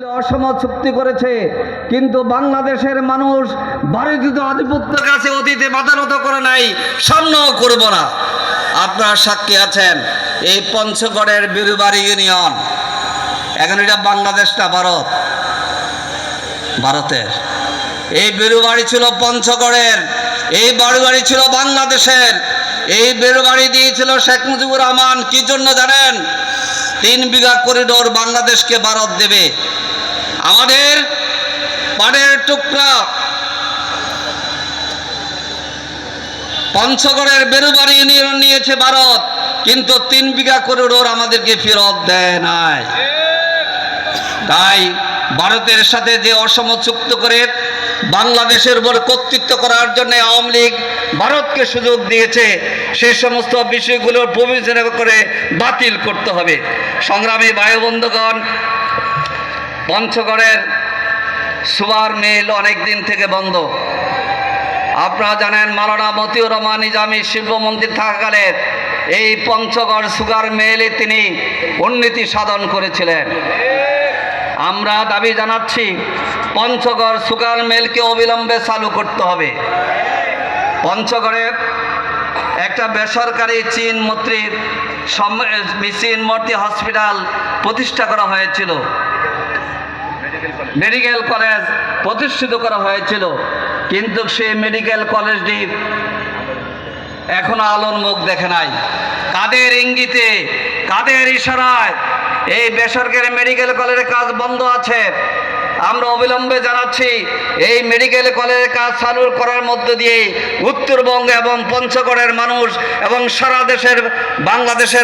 অসম চুক্তি করেছে, কিন্তু বাংলাদেশের মানুষ ভারতীয় আধিপত্যের কাছে অতীতে মাতানত করে নাই সামনেও করব না। আপনারা সাক্ষী আছেন, এই পঞ্চগড়ের বিরুবাড়ি ইউনিয়ন, এখন এটা বাংলাদেশ না ভারত? ভারতের। এই বেরুবাড়ি ছিল পঞ্চগড়ের, এই বাড়িবাড়ি ছিল বাংলাদেশের, এই বেরুবাড়ি দিয়েছিল শেখ মুজিবুর রহমান, কি জন্য জানেন? তিন বিঘা করিডোর বাংলাদেশকে ভারত দেবে। আমাদের পাড়ের টুকরা পঞ্চগড়ের বেরুবাড়ি ইউনিয়ন নিয়েছে ভারত, কিন্তু তিন বিঘা করিডোর আমাদেরকে ফেরত দেয় নাই। তাই ভারতের সাথে যে অসম চুক্ত করে বাংলাদেশের উপর কর্তৃত্ব করার জন্য আওয়ামী লীগ ভারতকে সুযোগ দিয়েছে, সে সমস্ত বিষয়গুলোর বিবেচনা করে বাতিল করতে হবে। সংগ্রামী বায়ুবন্ধুগণ পঞ্চগড়ের সুবার মিল অনেক দিন থেকে বন্ধ। আপনারা জানেন, মালানা মতিউর রহমান নিজামী শিল্পমন্ত্রী থাকাকালে এই পঞ্চগড় সুগার মেলে তিনি উন্নতি সাধন করেছিলেন। আমরা দাবি জানাচ্ছি, পঞ্চগড় সুগার মেলকে অবিলম্বে চালু করতে হবে। পঞ্চগড়ে একটা বেসরকারি চীন মৈত্রীর সম- চীন মূর্তি হসপিটাল প্রতিষ্ঠা করা হয়েছিল। মেডিকেল কলেজ প্রতিষ্ঠিত করা হয়েছিল। কিন্তু সেই মেডিকেল কলেজটি এখনও আলোর মুখ দেখে নাই। কাদের ইঙ্গিতে, কাদের ইশারায় এই বেসরকারি মেডিকেল কলেজের কাজ বন্ধ আছে? আমরা অবিলম্বে জানাচ্ছি, এই মেডিকেল কলেজের কাজ চালু করার মধ্য দিয়ে উত্তরবঙ্গ এবং পঞ্চগড়ের মানুষ এবং সারা দেশের, বাংলাদেশের